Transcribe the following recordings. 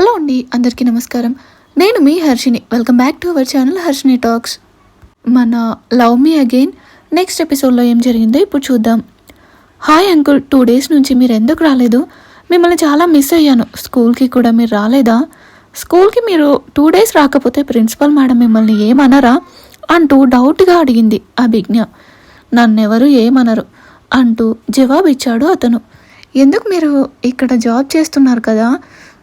Hello అండి అందరికీ నమస్కారం. నేను మీ Harshini welcome back to our channel Harshini talks మన లవ్ మీ అగైన్ నెక్స్ట్ ఎపిసోడ్లో ఏం జరిగిందో ఇప్పుడు చూద్దాం. హాయ్ అంకుల్ టూ డేస్ నుంచి మీరు ఎందుకు రాలేదు? మిమ్మల్ని చాలా మిస్ అయ్యాను. స్కూల్కి కూడా మీరు రాలేదా? స్కూల్కి మీరు టూ డేస్ రాకపోతే ప్రిన్సిపల్ మేడం మిమ్మల్ని ఏమనరా అంటూ డౌట్గా అడిగింది అభిజ్ఞ. నన్నెవరు ఏమనరు అంటూ జవాబిచ్చాడు అతను. ఎందుకు మీరు ఇక్కడ జాబ్ చేస్తున్నారు కదా?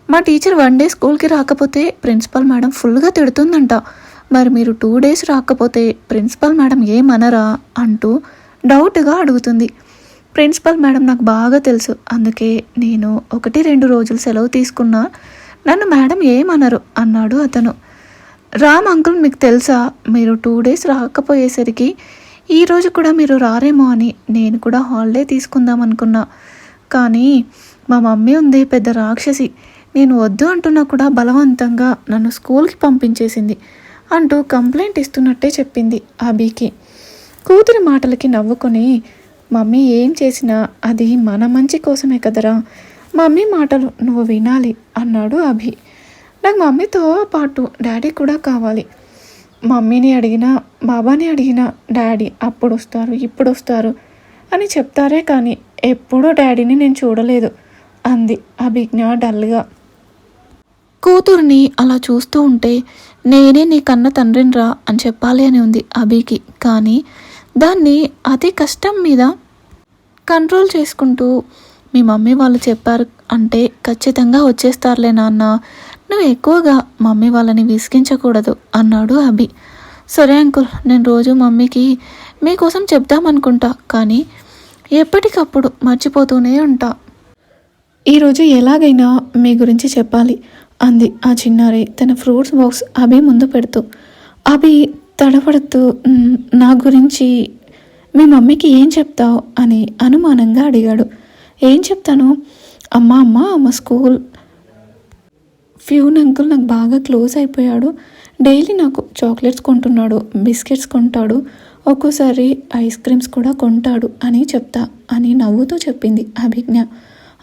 మా టీచర్ వన్ డే స్కూల్కి రాకపోతే ప్రిన్సిపల్ మేడం ఫుల్గా తిడుతుందంట. మరి మీరు టూ డేస్ రాకపోతే ప్రిన్సిపల్ మేడం ఏమనరా అంటూ డౌట్గా అడుగుతుంది. ప్రిన్సిపల్ మేడం నాకు బాగా తెలుసు. అందుకే నేను ఒకటి రెండు రోజులు సెలవు తీసుకున్నా నన్ను మేడం ఏమనరు అన్నాడు అతను. రామ్ అంకుల్ మీకు తెలుసా? మీరు టూ డేస్ రాకపోయేసరికి ఈరోజు కూడా మీరు రారేమో అని నేను కూడా హాలిడే తీసుకుందాం అనుకున్నా. కానీ మా మమ్మీ ఉంది పెద్ద రాక్షసి. నేను వద్దు అంటున్నా కూడా బలవంతంగా నన్ను స్కూల్కి పంపించేసింది అంటూ కంప్లైంట్ ఇస్తున్నట్టే చెప్పింది అబీకి కూతురి మాటలకి నవ్వుకొని మమ్మీ ఏం చేసినా అది మన మంచి కోసమే కదరా. మమ్మీ మాటలు నువ్వు వినాలి అన్నాడు అభి. నాకు మమ్మీతో పాటు డాడీ కూడా కావాలి. మమ్మీని అడిగినా బాబాని అడిగినా డాడీ అప్పుడు వస్తారు ఇప్పుడు వస్తారు అని చెప్తారే కానీ ఎప్పుడూ డాడీని నేను చూడలేదు అంది అభిజ్ఞ డల్గా. కూతుర్ని అలా చూస్తూ ఉంటే నేనే నీ కన్న తండ్రిని రా అని చెప్పాలి అని ఉంది అభికి. కానీ దాన్ని అతి కష్టం మీద కంట్రోల్ చేసుకుంటూ మీ మమ్మీ వాళ్ళు చెప్పారు అంటే ఖచ్చితంగా వచ్చేస్తారులే నాన్న. నువ్వు ఎక్కువగా మమ్మీ వాళ్ళని విసిగించకూడదు అన్నాడు అభి. సరే అంకుల్ నేను రోజు మమ్మీకి మీకోసం చెప్దామనుకుంటా కానీ ఎప్పటికప్పుడు మర్చిపోతూనే ఉంటా. ఈరోజు ఎలాగైనా మీ గురించి చెప్పాలి. అంది ఆ చిన్నారి. తన ఫ్రూట్స్ బాక్స్ అభి ముందు పెడుతూ అభి తడబడుతూ నా గురించి మీ మమ్మీకి ఏం చెప్తావు? అని అనుమానంగా అడిగాడు. ఏం చెప్తాను? అమ్మ అమ్మ అమ్మ స్కూల్ ఫ్యూన్ అంకుల్ నాకు బాగా క్లోజ్ అయిపోయాడు. డైలీ నాకు చాక్లెట్స్ కొంటున్నాడు బిస్కెట్స్ కొంటాడు ఒక్కోసారి ఐస్ క్రీమ్స్ కూడా కొంటాడు అని చెప్తా అని నవ్వుతూ చెప్పింది అభిజ్ఞ.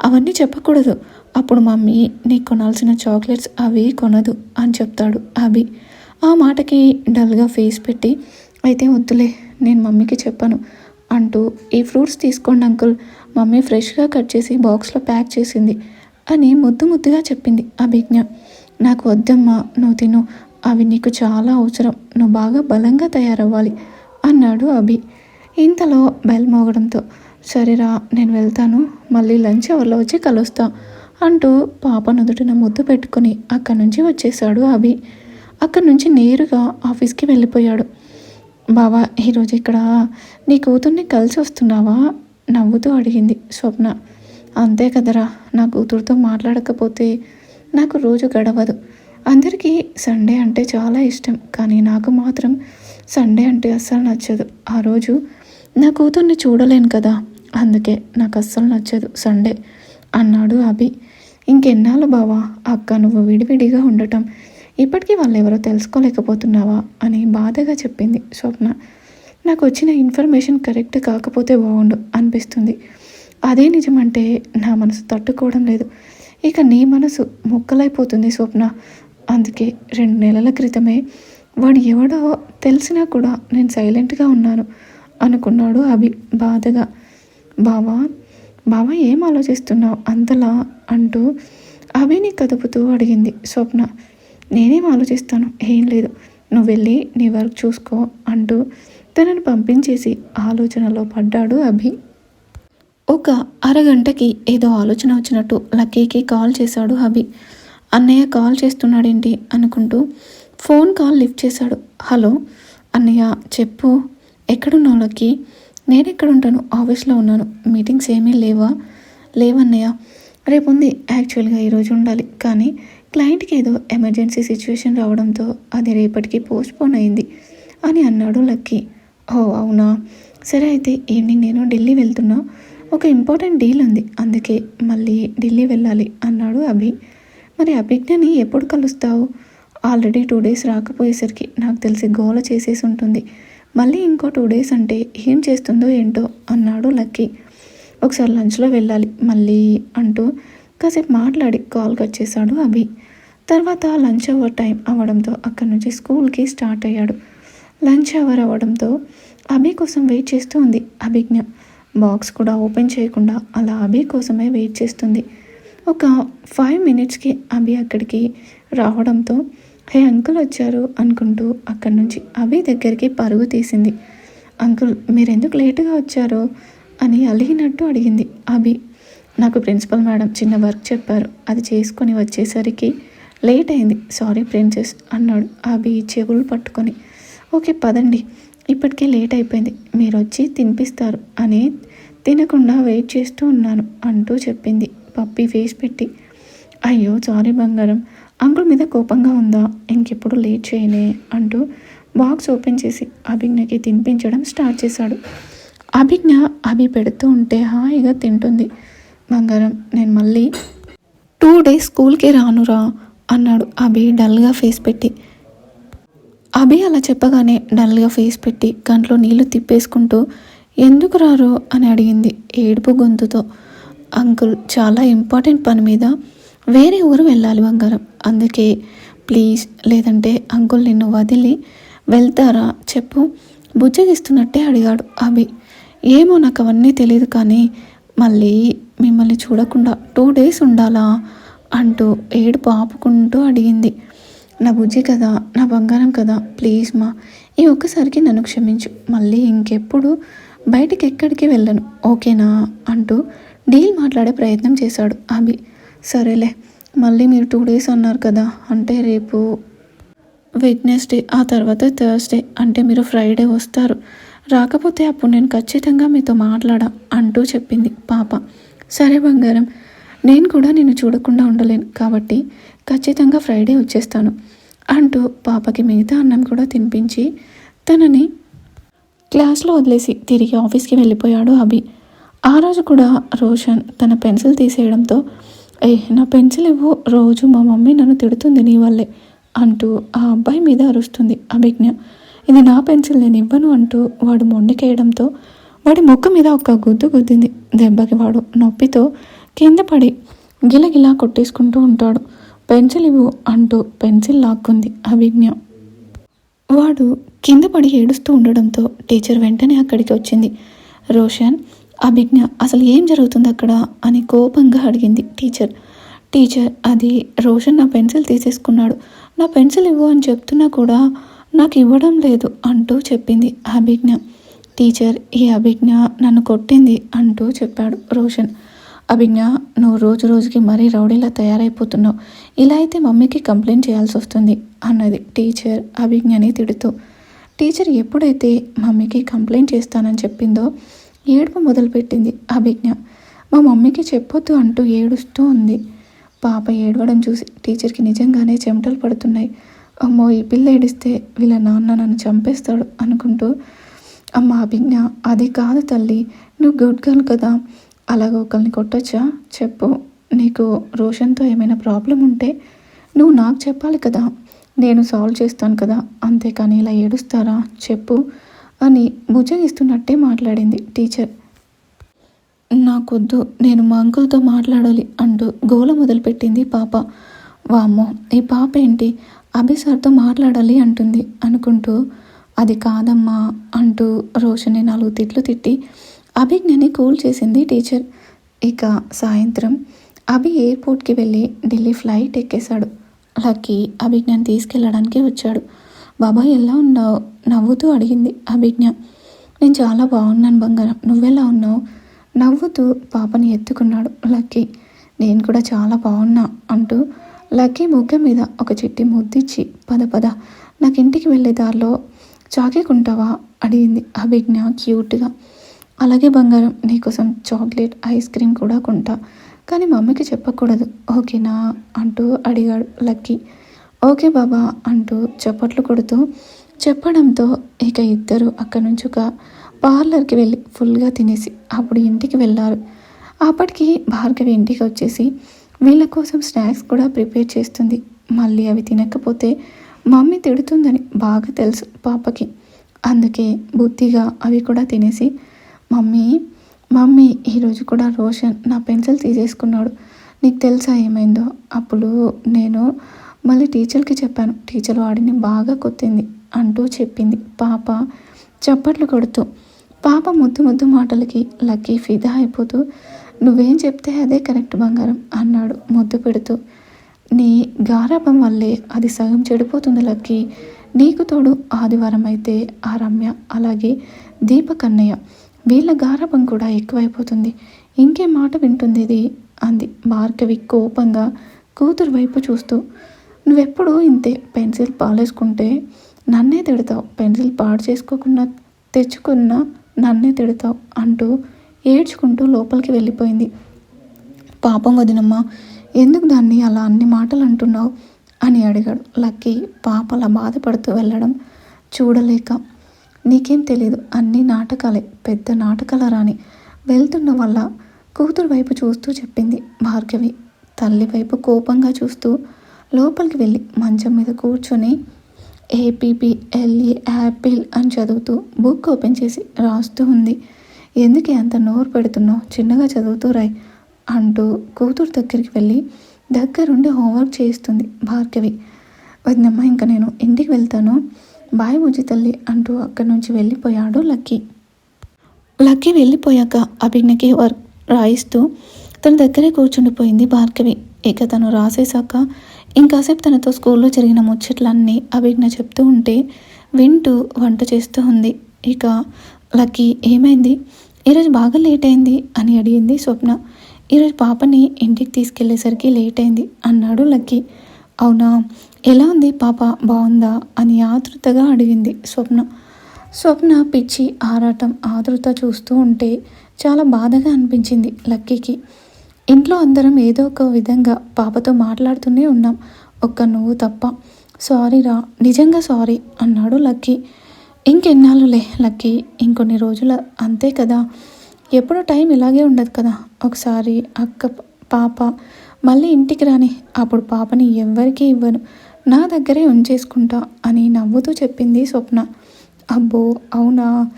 అవన్నీ చెప్పకూడదు. అప్పుడు మమ్మీ నీకు కొనాల్సిన చాక్లెట్స్ అవి కొనదు అని చెప్తాడు అభి. ఆ మాటకి డల్గా ఫేస్ పెట్టి అయితే వద్దులే నేను మమ్మీకి చెప్పాను అంటూ ఈ ఫ్రూట్స్ తీసుకోండి అంకుల్ మమ్మీ ఫ్రెష్గా కట్ చేసి బాక్స్లో ప్యాక్ చేసింది అని ముద్దు ముద్దుగా చెప్పింది అభిజ్ఞ. నాకు వద్దమ్మా నువ్వు తిను అవి నీకు చాలా అవసరం నువ్వు బాగా బలంగా తయారవ్వాలి అన్నాడు అభి. ఇంతలో బెల్ మోగడంతో సరేరా నేను వెళ్తాను మళ్ళీ లంచ్ అవర్లో వచ్చి కలుస్తాను అంటూ పాప నుదుటిన ముద్దు పెట్టుకుని అక్కడి నుంచి వచ్చేసాడు అభి. అక్కడి నుంచి నేరుగా ఆఫీస్కి వెళ్ళిపోయాడు. బావా ఈరోజు ఇక్కడ నీ కూతుర్ని కలిసి వస్తున్నావా? నవ్వుతూ అడిగింది స్వప్న. అంతే కదరా నా కూతురుతో మాట్లాడకపోతే నాకు రోజు గడవదు. అందరికీ సండే అంటే చాలా ఇష్టం కానీ నాకు మాత్రం సండే అంటే అస్సలు నచ్చదు. ఆ రోజు నా కూతుర్ని చూడలేను కదా అందుకే నాకు అస్సలు నచ్చదు సండే అన్నాడు అభి. ఇంకెన్నాళ్ళు బావా? అక్క నువ్వు విడివిడిగా ఉండటం. ఇప్పటికీ వాళ్ళు ఎవరో తెలుసుకోలేకపోతున్నావా? అని బాధగా చెప్పింది స్వప్న. నాకు వచ్చిన ఇన్ఫర్మేషన్ కరెక్ట్ కాకపోతే బాగుండు అనిపిస్తుంది. అదే నిజమంటే నా మనసు తట్టుకోవడం లేదు. ఇక నీ మనసు ముక్కలైపోతుంది స్వప్న. అందుకే రెండు నెలల క్రితమే వాడు ఎవడో తెలిసినా కూడా నేను సైలెంట్గా ఉన్నాను అనుకున్నాడు అభి బాధగా. బావా బావా ఏం ఆలోచిస్తున్నావు? అంతలా అంటూ అభిని కదుపుతూ అడిగింది స్వప్న. నేనేం ఆలోచిస్తాను? ఏం లేదు. నువ్వు వెళ్ళి నీ వర్క్ చూసుకో అంటూ తనను పంపించేసి ఆలోచనలో పడ్డాడు అభి. ఒక అరగంటకి ఏదో ఆలోచన వచ్చినట్టు లక్కీకి కాల్ చేశాడు అభి. అన్నయ్య కాల్ చేస్తున్నాడేంటి అనుకుంటూ ఫోన్ కాల్ లిఫ్ట్ చేశాడు. హలో అన్నయ్య చెప్పు. ఎక్కడున్నావు లక్కీ? నేను ఎక్కడ ఉంటాను ఆఫీస్లో ఉన్నాను. మీటింగ్స్ ఏమీ లేవా? లేవన్నయ్య. రేపు ఉంది యాక్చువల్గా ఈరోజు ఉండాలి. కానీ క్లయింట్కి ఏదో ఎమర్జెన్సీ సిచ్యువేషన్ రావడంతో అది రేపటికి పోస్ట్పోన్ అయింది అని అన్నాడు లక్కీ. ఓ అవునా? సరే అయితే ఈవినింగ్ నేను ఢిల్లీ వెళ్తున్నా. ఒక ఇంపార్టెంట్ డీల్ ఉంది. అందుకే మళ్ళీ ఢిల్లీ వెళ్ళాలి అన్నాడు అభి. మరి అభిజ్ఞని ఎప్పుడు కలుస్తావు? ఆల్రెడీ టూ డేస్ రాకపోయేసరికి నాకు తెలిసి గోల చేసేసి ఉంటుంది. మళ్ళీ ఇంకో టూ డేస్ అంటే ఏం చేస్తుందో ఏంటో అన్నాడు లక్కీ. ఒకసారి లంచ్లో వెళ్ళాలి మళ్ళీ అంటూ కాసేపు మాట్లాడి కాల్ కట్ చేశాడు అభి. తర్వాత లంచ్ అవర్ టైం అవ్వడంతో అక్కడి నుంచి స్కూల్కి స్టార్ట్ అయ్యాడు. లంచ్ అవర్ అవ్వడంతో అభి కోసం వెయిట్ చేస్తూ ఉంది అభిజ్ఞ. బాక్స్ కూడా ఓపెన్ చేయకుండా అలా అభి కోసమే వెయిట్ చేస్తుంది. ఒక ఫైవ్ మినిట్స్కి అభి అక్కడికి రావడంతో హే అంకుల్ వచ్చారు అనుకుంటూ అక్కడి నుంచి అభి దగ్గరికి పరుగు తీసింది. అంకుల్ మీరెందుకు లేటుగా వచ్చారు అని అలిగినట్టు అడిగింది అభి. నాకు ప్రిన్సిపల్ మేడం చిన్న వర్క్ చెప్పారు. అది చేసుకొని వచ్చేసరికి లేట్ అయింది. సారీ ప్రిన్సెస్ అన్నాడు అభి చెవులు పట్టుకొని. ఓకే పదండి. ఇప్పటికే లేట్ అయిపోయింది. మీరు వచ్చి తినిపిస్తారు అని తినకుండా వెయిట్ చేస్తూ ఉన్నాను అంటూ చెప్పింది. పప్పి ఫేస్ పెట్టి. అయ్యో సారీ బంగారం. అంకుల్ మీద కోపంగా ఉందా? ఇంకెప్పుడు లేట్ చేయనే అంటూ బాక్స్ ఓపెన్ చేసి అభిజ్ఞకి తినిపించడం స్టార్ట్ చేశాడు. అభిజ్ఞ అభి పెడుతూ ఉంటే హాయిగా తింటుంది. బంగారం నేను మళ్ళీ టూ డేస్ స్కూల్కి రానురా అన్నాడు అభి డల్గా ఫేస్ పెట్టి. అభి అలా చెప్పగానే డల్గా ఫేస్ పెట్టి కంట్లో నీళ్ళు తిప్పేసుకుంటూ ఎందుకు రారు? అని అడిగింది ఏడుపు గొంతుతో. అంకుల్ చాలా ఇంపార్టెంట్ పని మీద వేరే ఊరు వెళ్ళాలి బంగారం. అందుకే ప్లీజ్ లేదంటే అంకుల్ నిన్ను వదిలి వెళ్తారా చెప్పు. బుజ్జగిస్తున్నట్టే అడిగాడు అభి. ఏమో నాకు అవన్నీ తెలియదు కానీ మళ్ళీ మిమ్మల్ని చూడకుండా టూ డేస్ ఉండాలా అంటూ ఏడుపు ఆపుకుంటూ అడిగింది. నా బుజ్జి కదా నా బంగారం కదా ప్లీజ్ మా. ఈ ఒక్కసారికి నన్ను క్షమించు. మళ్ళీ ఇంకెప్పుడు బయటికి ఎక్కడికి వెళ్ళను ఓకేనా అంటూ డీల్ మాట్లాడే ప్రయత్నం చేశాడు అభి. సరేలే మళ్ళీ మీరు టూ డేస్ అన్నారు కదా అంటే రేపు వెడ్నెస్డే ఆ తర్వాత థర్స్డే అంటే మీరు ఫ్రైడే వస్తారు. రాకపోతే అప్పుడు నేను ఖచ్చితంగా మీతో మాట్లాడా అంటూ చెప్పింది పాప. సరే బంగారం నేను కూడా నిన్ను చూడకుండా ఉండలేను కాబట్టి ఖచ్చితంగా ఫ్రైడే వచ్చేస్తాను అంటూ పాపకి మిగతా అన్నం కూడా తినిపించి తనని క్లాస్లో వదిలేసి తిరిగి ఆఫీస్కి వెళ్ళిపోయాడు అభి. ఆ రోజు కూడా రోషన్ తన పెన్సిల్ తీసేయడంతో ఏ నా పెన్సిల్ ఇవ్వు. రోజు మా మమ్మీ నన్ను తిడుతుంది నీ వల్లే అంటూ ఆ అబ్బాయి మీద అరుస్తుంది అభిజ్ఞ. ఇది నా పెన్సిల్ నేను ఇవ్వను అంటూ వాడు మొండికేయడంతో వాడి ముక్కు మీద ఒక గుద్దు గుద్దింది. దెబ్బకి వాడు నొప్పితో కింద పడి గిలగిలా కొట్టేసుకుంటూ ఉంటాడు. పెన్సిల్ ఇవ్వు అంటూ పెన్సిల్ లాక్కుంది అభిజ్ఞ. వాడు కింద పడి ఏడుస్తూ ఉండడంతో టీచర్ వెంటనే అక్కడికి వచ్చింది. రోషన్ అభిజ్ఞ అసలు ఏం జరుగుతుంది అక్కడ అని కోపంగా అడిగింది టీచర్. టీచర్ అది రోషన్ నా పెన్సిల్ తీసేసుకున్నాడు. నా పెన్సిల్ ఇవ్వు అని చెప్తున్నా కూడా నాకు ఇవ్వడం లేదు అంటూ చెప్పింది అభిజ్ఞ. టీచర్ ఈ అభిజ్ఞ నన్ను కొట్టింది అంటూ చెప్పాడు రోషన్. అభిజ్ఞ నువ్వు రోజు రోజుకి మరీ రౌడీలా తయారైపోతున్నావు. ఇలా అయితే మమ్మీకి కంప్లైంట్ చేయాల్సి వస్తుంది అన్నది టీచర్ అభిజ్ఞని తిడుతూ. టీచర్ ఎప్పుడైతే మమ్మీకి కంప్లైంట్ చేస్తానని చెప్పిందో ఏడుపు మొదలుపెట్టింది అభిజ్ఞ. మా మమ్మీకి చెప్పొద్దు అంటూ ఏడుస్తూ ఉంది. పాప ఏడవడం చూసి టీచర్కి నిజంగానే చెమటలు పడుతున్నాయి. అమ్మో ఈ పిల్ల ఏడిస్తే వీళ్ళ నాన్న నన్ను చంపేస్తాడు అనుకుంటూ అమ్మ అభిజ్ఞ అది కాదు తల్లి నువ్వు గుడ్ గర్ల్ కదా అలాగ ఒకరిని కొట్టొచ్చా? చెప్పు. నీకు రోషన్తో ఏమైనా ప్రాబ్లం ఉంటే నువ్వు నాకు చెప్పాలి కదా నేను సాల్వ్ చేస్తాను కదా అంతేకాని ఇలా ఏడుస్తారా? చెప్పు. అని భుజగిస్తున్నట్టే మాట్లాడింది టీచర్. నాకొద్దు నేను మా అంకుల్తో మాట్లాడాలి అంటూ గోల మొదలుపెట్టింది పాప. వామ్మో ఈ పాప ఏంటి? అభి సార్తో మాట్లాడాలి అంటుంది. అనుకుంటూ అది కాదమ్మా అంటూ రోషని నాలుగు తిట్లు తిట్టి అభిజ్ఞని కూల్ చేసింది టీచర్. ఇక సాయంత్రం అభి ఎయిర్పోర్ట్కి వెళ్ళి ఢిల్లీ ఫ్లైట్ ఎక్కేశాడు. లక్కీ అభిజ్ఞని తీసుకెళ్ళడానికి వచ్చాడు. బాబాయ్ ఎలా ఉన్నావు? నవ్వుతూ అడిగింది అభిజ్ఞ. నేను చాలా బాగున్నాను బంగారం. నువ్వెలా ఉన్నావు? నవ్వుతూ పాపని ఎత్తుకున్నాడు లక్కీ. నేను కూడా చాలా బాగున్నా అంటూ లక్కీ ముగ్గ మీద ఒక చిట్టి ముద్దిచ్చి పద పద నాకు ఇంటికి వెళ్ళే దారిలో చాకేకుంటావా? అడిగింది అభిజ్ఞ క్యూట్గా. అలాగే బంగారం నీకోసం చాక్లెట్ ఐస్ క్రీమ్ కూడా కొంటా. కానీ మమ్మీకి చెప్పకూడదు ఓకేనా? అంటూ అడిగాడు లక్కీ. ఓకే బాబా అంటూ చప్పట్లు కొడుతూ చెప్పడంతో ఇక ఇద్దరు అక్కడి నుంచి ఒక పార్లర్కి వెళ్ళి ఫుల్గా తినేసి అప్పుడు ఇంటికి వెళ్ళారు. అప్పటికి భార్గవి ఇంటికి వచ్చేసి వీళ్ళ కోసం స్నాక్స్ కూడా ప్రిపేర్ చేస్తుంది. మళ్ళీ అవి తినకపోతే మమ్మీ తిడుతుందని బాగా తెలుసు పాపకి. అందుకే బుద్ధిగా అవి కూడా తినేసి మమ్మీ మమ్మీ ఈరోజు కూడా రోషన్ నా పెన్సిల్ తీసేసుకున్నాడు. నీకు తెలుసా ఏమైందో? అప్పుడు నేను మళ్ళీ టీచర్కి చెప్పాను టీచర్ వాడిని బాగా కొత్తింది అంటూ చెప్పింది. పాప చప్పట్లు కొడుతూ పాప ముద్దు ముద్దు మాటలకి లక్కీ ఫిదా అయిపోతూ నువ్వేం చెప్తే అదే కరెక్ట్ బంగారం అన్నాడు ముద్దు పెడుతూ. నీ గారాభం వల్లే అది సగం చెడిపోతుంది లక్కీ. నీకు తోడు ఆదివారం అయితే ఆ రమ్య అలాగే దీపకన్నయ్య వీళ్ళ గారాభం కూడా ఎక్కువైపోతుంది. ఇంకే మాట వింటుంది ఇది అంది. భార్గవి కోపంగా కూతురు వైపు చూస్తూ నువ్వెప్పుడు ఇంతే పెన్సిల్ పాలేసుకుంటే నన్నే తిడతావు. పెన్సిల్ పాడు చేసుకోకుండా తెచ్చుకున్న నన్నే తిడతావు అంటూ ఏడ్చుకుంటూ లోపలికి వెళ్ళిపోయింది. పాపం వదినమ్మ ఎందుకు దాన్ని అలా అన్ని మాటలు అంటున్నావు అని అడిగాడు. లక్కీ పాప అలా బాధపడుతూ వెళ్ళడం చూడలేక. నీకేం తెలియదు అన్ని నాటకాలే పెద్ద నాటకాల రాని వెళ్తున్న వల్ల కూతురు వైపు చూస్తూ చెప్పింది భార్గవి. తల్లి వైపు కోపంగా చూస్తూ లోపలికి వెళ్ళి మంచం మీద కూర్చొని ఏపీపీఎల్ఈ యాపిల్ అని చదువుతూ బుక్ ఓపెన్ చేసి రాస్తూ ఉంది. ఎందుకే అంత నోరు పెడుతున్నావు? చిన్నగా చదువుతూ రాయి అంటూ కూతురు దగ్గరికి వెళ్ళి దగ్గరుండి హోంవర్క్ చేస్తుంది భార్గవి. వదినమ్మ ఇంకా నేను ఇంటికి వెళ్తాను. బాయ్ బుజ్జి తల్లి అంటూ అక్కడి నుంచి వెళ్ళిపోయాడు లక్కీ. లక్కీ వెళ్ళిపోయాక అభిజ్ఞకి వర్క్ రాయిస్తూ తన దగ్గరే కూర్చుండిపోయింది భార్గవి. ఇక తను రాసేశాక ఇంకాసేపు తనతో స్కూల్లో జరిగిన ముచ్చట్లన్నీ అభిజ్ఞ చెప్తూ ఉంటే వింటూ వంట చేస్తూ ఉంది. ఇక లక్కీ ఏమైంది? ఈరోజు బాగా లేట్ అయింది అని అడిగింది స్వప్న. ఈరోజు పాపని ఇంటికి తీసుకెళ్ళేసరికి లేట్ అయింది అన్నాడు లక్కీ. అవునా? ఎలా ఉంది పాప? బాగుందా? అని ఆతృతగా అడిగింది స్వప్న. స్వప్న పిచ్చి ఆరాటం ఆతృత చూస్తూ ఉంటే చాలా బాధగా అనిపించింది లక్కీకి. ఇంట్లో అందరం ఏదో ఒక విధంగా పాపతో మాట్లాడుతూనే ఉన్నాం. ఒక్క నువ్వు తప్ప. సారీ రా. నిజంగా సారీ అన్నాడు లక్కీ. ఇంకెన్నాళ్ళులే లక్కీ. ఇంకొన్ని రోజుల అంతే కదా. ఎప్పుడు టైం ఇలాగే ఉండదు కదా. ఒకసారి అక్క పాప మళ్ళీ ఇంటికి రాని అప్పుడు పాపని ఎవ్వరికీ ఇవ్వను. నా దగ్గరే ఉంచేసుకుంటా అని నవ్వుతూ చెప్పింది స్వప్న. అబ్బో అవునా?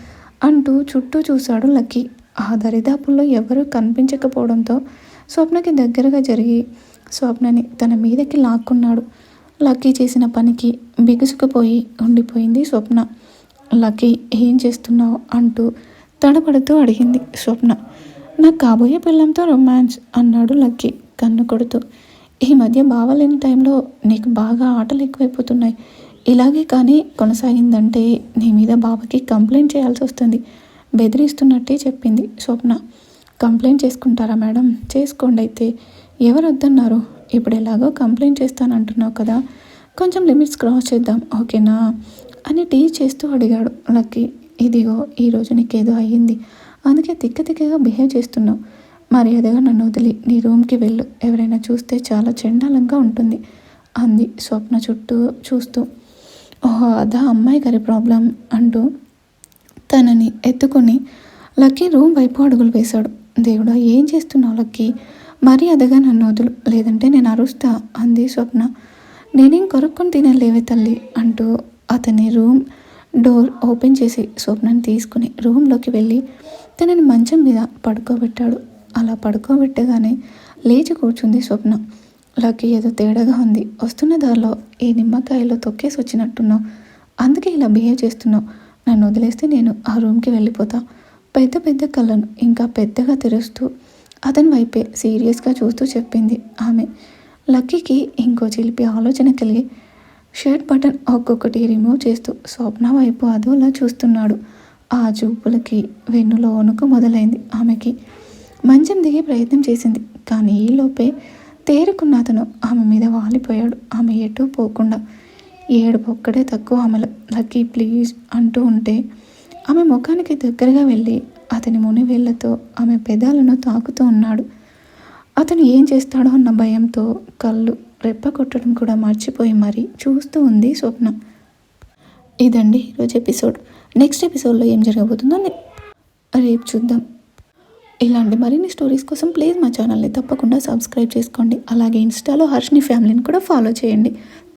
అంటూ చుట్టూ చూశాడు లక్కీ. ఆ దరిదాపుల్లో ఎవరూ కనిపించకపోవడంతో స్వప్నకి దగ్గరగా జరిగి స్వప్నని తన మీదకి లాక్కున్నాడు. లక్కీ చేసిన పనికి బిగుసుకుపోయి ఉండిపోయింది స్వప్న. లక్కీ ఏం చేస్తున్నావు? అంటూ తడబడుతూ అడిగింది స్వప్న. నాకు కాబోయే పిల్లంతో రొమాన్స్ అన్నాడు లక్కీ కన్ను కొడుతూ. ఈ మధ్య బావలేని టైంలో నీకు బాగా ఆటలు ఎక్కువైపోతున్నాయి. ఇలాగే కానీ కొనసాగిందంటే నీ మీద బావకి కంప్లైంట్ చేయాల్సి వస్తుంది బెదిరిస్తున్నట్టే చెప్పింది స్వప్న. కంప్లైంట్ చేసుకుంటారా మేడం? చేసుకోండి అయితే. ఎవరు వద్దన్నారు ఇప్పుడు ఎలాగో కంప్లైంట్ చేస్తానంటున్నావు కదా. కొంచెం లిమిట్స్ క్రాస్ చేద్దాం ఓకేనా? అని టీ చేస్తూ అడిగాడు. లక్కీ ఇదిగో ఈరోజు నీకేదో అయ్యింది. అందుకే తిక్క తిక్కగా బిహేవ్ చేస్తున్నావు. మర్యాదగా నన్ను వదిలి నీ రూమ్కి వెళ్ళు. ఎవరైనా చూస్తే చాలా చండాలంగా ఉంటుంది అంది స్వప్న చుట్టూ చూస్తూ. ఓహో అదా అమ్మాయి గారి ప్రాబ్లం అంటూ తనని ఎత్తుకొని లక్కీ రూమ్ వైపు అడుగులు వేశాడు. దేవుడా ఏం చేస్తున్నావు లక్కీ? మరీ అదగా నన్ను వదులు లేదంటే నేను అరుస్తా అంది స్వప్న. నేనేం కొరుక్కొని తినలేవే తల్లి అంటూ అతని రూమ్ డోర్ ఓపెన్ చేసి స్వప్నని తీసుకుని రూమ్లోకి వెళ్ళి తనని మంచం మీద పడుకోబెట్టాడు. అలా పడుకోబెట్టగానే లేచి కూర్చుంది స్వప్న. లక్కీ ఏదో తేడాగా ఉంది. వస్తున్న దారిలో ఏ నిమ్మకాయలో తొక్కేసి వచ్చినట్టున్నావు. అందుకే ఇలా బిహేవ్ చేస్తున్నావు. నన్ను వదిలేస్తే నేను ఆ రూమ్కి వెళ్ళిపోతా. పెద్ద పెద్ద కళ్ళను ఇంకా పెద్దగా తెరుస్తూ అతని వైపే సీరియస్గా చూస్తూ చెప్పింది ఆమె. లక్కీకి ఇంకో చిలిపి ఆలోచన కలిగి షర్ట్ బటన్ ఒక్కొక్కటి రిమూవ్ చేస్తూ స్వప్న వైపు అదోలా చూస్తున్నాడు. ఆ చూపులకి వెన్నులో వణుకు మొదలైంది ఆమెకి. మంచం దిగే ప్రయత్నం చేసింది కానీ ఈలోపే తేరుకున్న అతను ఆమె మీద వాలిపోయాడు. ఆమె ఎటూ పోకుండా ఏడుపు ఒక్కడే తక్కువ ఆమెలో. లక్కీ ప్లీజ్ అంటూ ఉంటే ఆమె ముఖానికి దగ్గరగా వెళ్ళి అతని మునివేళ్ళతో ఆమె పెదాలను తాకుతూ ఉన్నాడు. అతను ఏం చేస్తాడో అన్న భయంతో కళ్ళు రెప్ప కొట్టడం కూడా మర్చిపోయి మరీ చూస్తూ ఉంది స్వప్న. ఇదండి ఈరోజు ఎపిసోడ్. నెక్స్ట్ ఎపిసోడ్లో ఏం జరగబోతుందో రేపు చూద్దాం. ఇలాంటి మరిన్ని స్టోరీస్ కోసం ప్లీజ్ మా ఛానల్ని తప్పకుండా సబ్స్క్రైబ్ చేసుకోండి. అలాగే ఇన్స్టాలో హర్షిని ఫ్యామిలీని కూడా ఫాలో చేయండి.